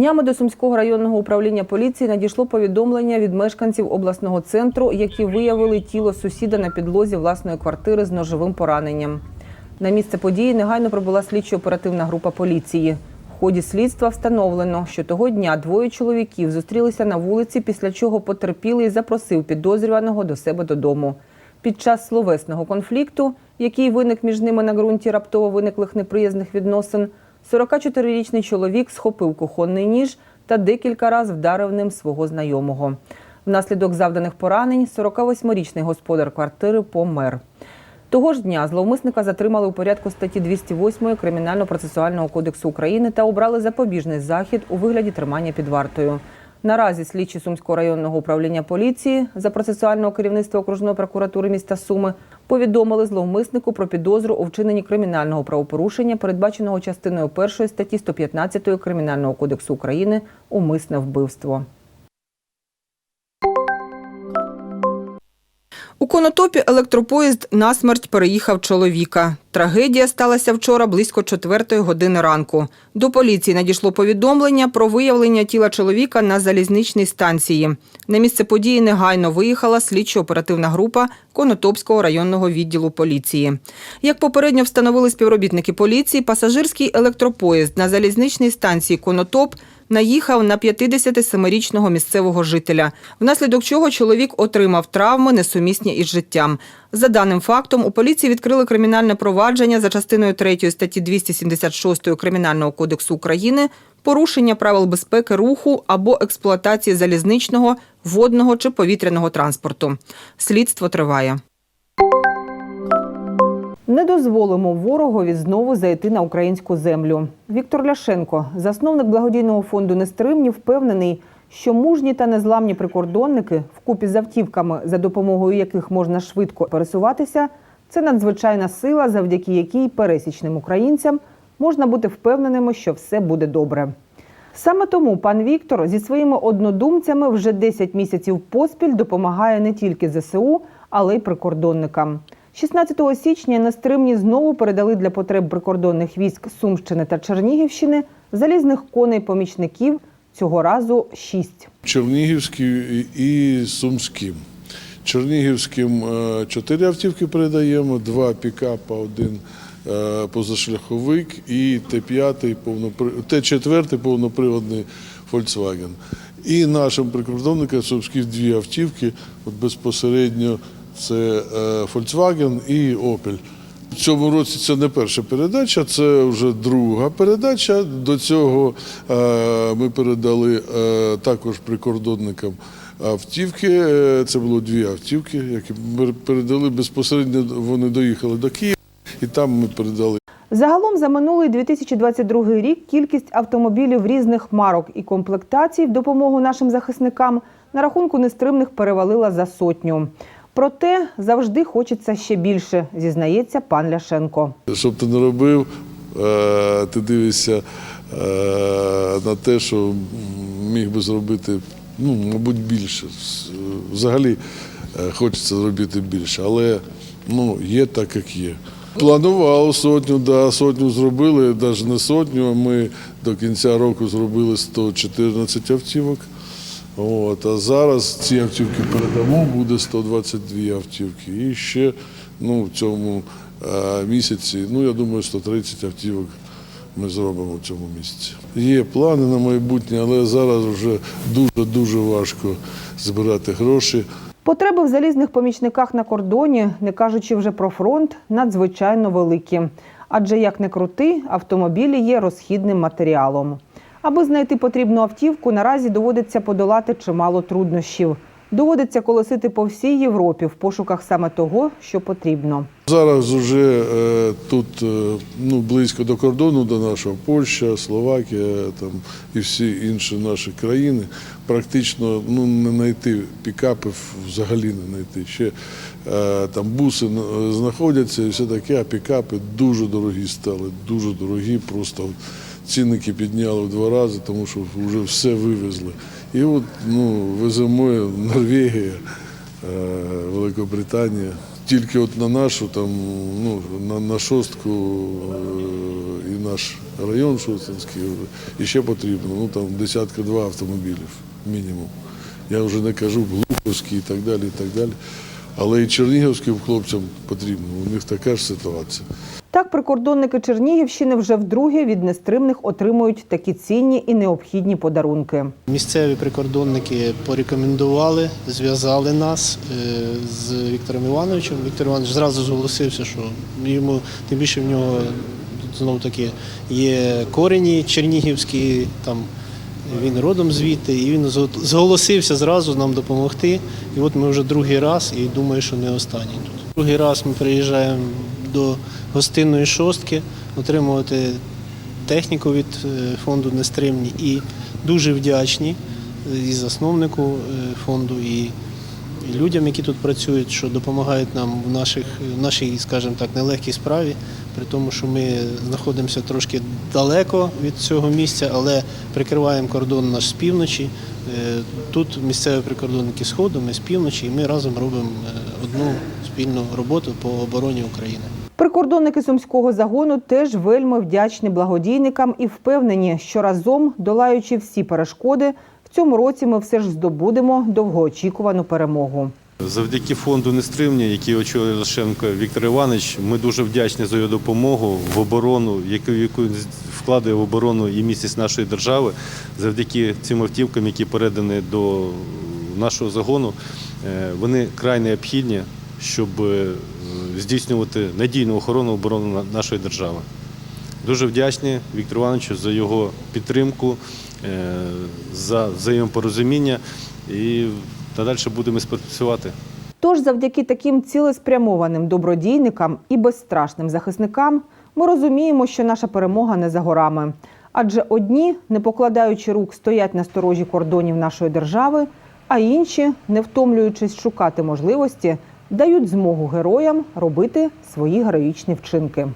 Днями до Сумського районного управління поліції надійшло повідомлення від мешканців обласного центру, які виявили тіло сусіда на підлозі власної квартири з ножовим пораненням. На місце події негайно прибула слідчо-оперативна група поліції. В ході слідства встановлено, що того дня двоє чоловіків зустрілися на вулиці, після чого потерпілий запросив підозрюваного до себе додому. Під час словесного конфлікту, який виник між ними на ґрунті раптово виниклих неприязних відносин, 44-річний чоловік схопив кухонний ніж та декілька разів вдарив ним свого знайомого. Внаслідок завданих поранень 48-річний господар квартири помер. Того ж дня зловмисника затримали у порядку статті 208 Кримінально-процесуального кодексу України та обрали запобіжний захід у вигляді тримання під вартою. Наразі слідчі Сумського районного управління поліції за процесуального керівництва окружної прокуратури міста Суми повідомили зловмиснику про підозру у вчиненні кримінального правопорушення, передбаченого частиною 1 статті 115 Кримінального кодексу України умисне вбивство. Конотопі електропоїзд насмерть переїхав чоловіка. Трагедія сталася вчора близько четвертої години ранку. До поліції надійшло повідомлення про виявлення тіла чоловіка на залізничній станції. На місце події негайно виїхала слідчо-оперативна група Конотопського районного відділу поліції. Як попередньо встановили співробітники поліції, пасажирський електропоїзд на залізничній станції Конотоп наїхав на 57-річного місцевого жителя, внаслідок чого чоловік отримав травми, несумісні із життям. За даним фактом, у поліції відкрили кримінальне провадження за частиною 3 статті 276 Кримінального кодексу України порушення правил безпеки руху або експлуатації залізничного, водного чи повітряного транспорту. Слідство триває. Не дозволимо ворогові знову зайти на українську землю. Віктор Ляшенко, засновник благодійного фонду Нестримні, впевнений, що мужні та незламні прикордонники, вкупі з автівками, за допомогою яких можна швидко пересуватися, це надзвичайна сила, завдяки якій пересічним українцям можна бути впевненими, що все буде добре. Саме тому пан Віктор зі своїми однодумцями вже 10 місяців поспіль допомагає не тільки ЗСУ, але й прикордонникам. 16 січня на стримні знову передали для потреб прикордонних військ Сумщини та Чернігівщини залізних коней помічників цього разу шість. Чернігівським і Сумським. Чернігівським чотири автівки передаємо, два пікапа, один е, позашляховик і Т5 повнопри... Т4 повноприводний Volkswagen. І нашим прикордонникам Сумських дві автівки, от безпосередньо це е, Volkswagen і Opel. В цьому році це не перша передача, це вже друга передача. До цього е, ми передали е, також прикордонникам автівки. Це було дві автівки, які ми передали безпосередньо. Вони доїхали до Києва, і там ми передали. Загалом за минулий 2022 рік кількість автомобілів різних марок і комплектацій в допомогу нашим захисникам на рахунку нестримних перевалила за сотню. Проте завжди хочеться ще більше, зізнається пан Ляшенко. Щоб ти не робив, е, ти дивишся е, на те, що міг би зробити, ну, мабуть, більше. Взагалі е, хочеться зробити більше, але ну, є так, як є. Планував сотню, да, сотню зробили, навіть не сотню, ми до кінця року зробили 114 автівок. От, а зараз ці автівки передамо, буде 122 автівки. І ще ну, в цьому е, місяці, ну я думаю, 130 автівок ми зробимо в цьому місяці. Є плани на майбутнє, але зараз вже дуже-дуже важко збирати гроші. Потреби в залізних помічниках на кордоні, не кажучи вже про фронт, надзвичайно великі. Адже як не крути, автомобілі є розхідним матеріалом. Аби знайти потрібну автівку, наразі доводиться подолати чимало труднощів. Доводиться колосити по всій Європі в пошуках саме того, що потрібно. Зараз вже е, тут е, ну, близько до кордону до нашого Польща, Словакія там, і всі інші наші країни. Практично ну, не знайти пікапів взагалі не знайти. Ще е, там буси е, знаходяться і все таке, а пікапи дуже дорогі стали, дуже дорогі, просто цінники підняли в два рази, тому що вже все вивезли. І от ну, веземо Норвегія, е, Великобританія. тільки от на нашу там, ну, на, на шостку е, і наш район Шостинський, і ще потрібно, ну там десятка два автомобілів мінімум. Я вже не кажу Глуховський і так далі, і так далі. Але і чернігівським хлопцям потрібно, у них така ж ситуація. Так, прикордонники Чернігівщини вже вдруге від нестримних отримують такі цінні і необхідні подарунки. Місцеві прикордонники порекомендували, зв'язали нас е, з Віктором Івановичем. Віктор Іванович зразу зголосився, що йому тим більше в нього знову таки є корені чернігівські, там він родом звідти, і він зголосився зразу нам допомогти. І от ми вже другий раз, і думаю, що не останній тут. Другий раз ми приїжджаємо до гостинної шостки отримувати техніку від е, фонду Нестримні і дуже вдячні е, і засновнику е, фонду, і, людям, які тут працюють, що допомагають нам в наших, в нашій, скажімо так, нелегкій справі, при тому, що ми знаходимося трошки далеко від цього місця, але прикриваємо кордон наш з півночі. Тут місцеві прикордонники сходу, ми з півночі, і ми разом робимо одну спільну роботу по обороні України. Прикордонники сумського загону теж вельми вдячні благодійникам і впевнені, що разом, долаючи всі перешкоди, в цьому році ми все ж здобудемо довгоочікувану перемогу. Завдяки фонду Нестримні, який очолює Ляшенко Віктор Іванович, ми дуже вдячні за його допомогу в оборону, яку, яку вкладає в оборону і міцність нашої держави. Завдяки цим автівкам, які передані до нашого загону, е, вони край необхідні, щоб е, здійснювати надійну охорону оборону нашої держави. Дуже вдячні Віктору Івановичу за його підтримку, е, за взаємопорозуміння і надалі будемо співпрацювати. Тож, завдяки таким цілеспрямованим добродійникам і безстрашним захисникам, ми розуміємо, що наша перемога не за горами. Адже одні, не покладаючи рук, стоять на сторожі кордонів нашої держави, а інші, не втомлюючись шукати можливості, дають змогу героям робити свої героїчні вчинки.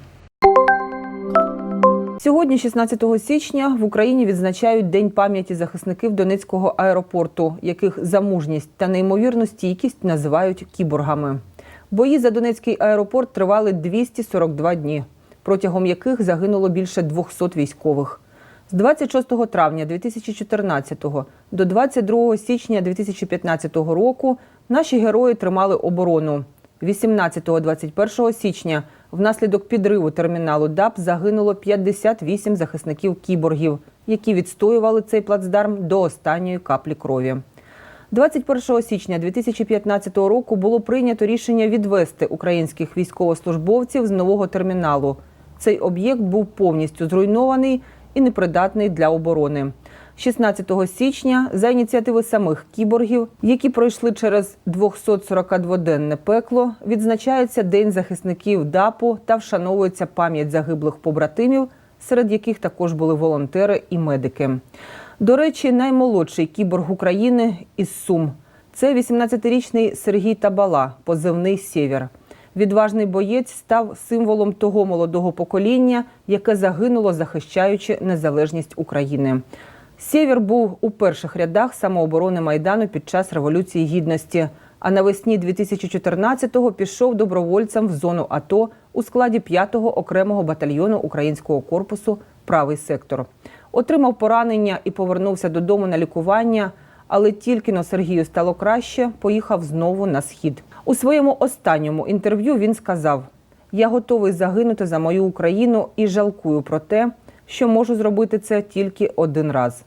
Сьогодні, 16 січня, в Україні відзначають День пам'яті захисників Донецького аеропорту, яких за мужність та неймовірну стійкість називають кіборгами. Бої за Донецький аеропорт тривали 242 дні, протягом яких загинуло більше 200 військових. З 26 травня 2014 до 22 січня 2015 року наші герої тримали оборону. 18-21 січня внаслідок підриву терміналу ДАП загинуло 58 захисників кіборгів, які відстоювали цей плацдарм до останньої каплі крові. 21 січня 2015 року було прийнято рішення відвести українських військовослужбовців з нового терміналу. Цей об'єкт був повністю зруйнований і непридатний для оборони. 16 січня за ініціативи самих кіборгів, які пройшли через 242-денне пекло, відзначається День захисників ДАПу та вшановується пам'ять загиблих побратимів, серед яких також були волонтери і медики. До речі, наймолодший кіборг України із Сум. Це 18-річний Сергій Табала, позивний Сєвєр. Відважний боєць став символом того молодого покоління, яке загинуло, захищаючи незалежність України. Сєвєр був у перших рядах самооборони Майдану під час Революції Гідності. А навесні 2014-го пішов добровольцем в зону АТО у складі 5-го окремого батальйону українського корпусу Правий сектор. Отримав поранення і повернувся додому на лікування. Але тільки но Сергію стало краще, поїхав знову на схід. У своєму останньому інтерв'ю він сказав: Я готовий загинути за мою Україну і жалкую про те, що можу зробити це тільки один раз.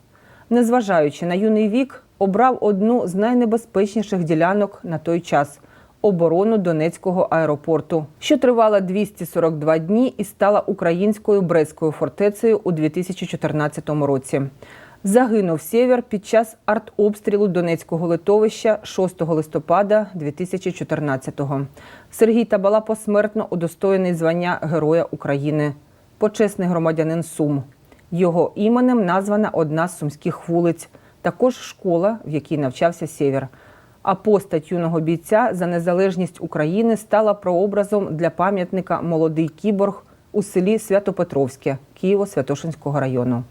Незважаючи на юний вік, обрав одну з найнебезпечніших ділянок на той час оборону Донецького аеропорту, що тривала 242 дні і стала українською Брестською фортецею у 2014 році. Загинув Сєвєр під час артобстрілу Донецького литовища 6 листопада 2014-го. Сергій Табала посмертно удостоєний звання Героя України, почесний громадянин Сум. Його іменем названа одна з сумських вулиць, також школа, в якій навчався Сєвєр. А постать юного бійця за незалежність України стала прообразом для пам'ятника Молодий кіборг у селі Святопетровське Києво-Святошинського району.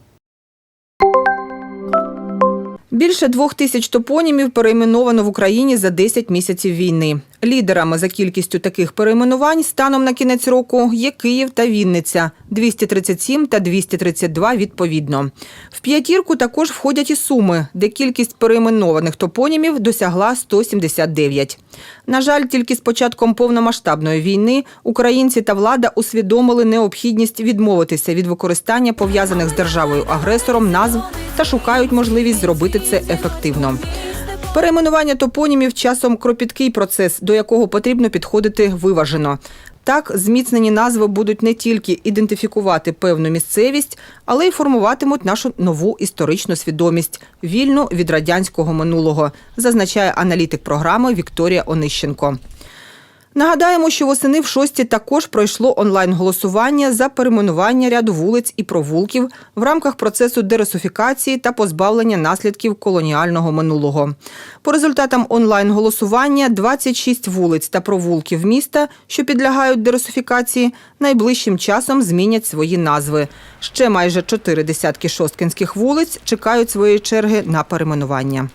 Більше двох тисяч топонімів перейменовано в Україні за 10 місяців війни. Лідерами за кількістю таких перейменувань станом на кінець року є Київ та Вінниця 237 та 232 відповідно. В п'ятірку також входять і Суми, де кількість перейменованих топонімів досягла 179. На жаль, тільки з початком повномасштабної війни українці та влада усвідомили необхідність відмовитися від використання пов'язаних з державою-агресором назв та шукають можливість зробити це ефективно. Перейменування топонімів часом кропіткий процес, до якого потрібно підходити виважено. Так, зміцнені назви будуть не тільки ідентифікувати певну місцевість, але й формуватимуть нашу нову історичну свідомість, вільну від радянського минулого, зазначає аналітик програми Вікторія Онищенко. Нагадаємо, що восени в шості також пройшло онлайн-голосування за перейменування ряду вулиць і провулків в рамках процесу дерусифікації та позбавлення наслідків колоніального минулого. По результатам онлайн-голосування 26 вулиць та провулків міста, що підлягають дерусифікації, найближчим часом змінять свої назви. Ще майже чотири десятки шосткинських вулиць чекають своєї черги на перейменування.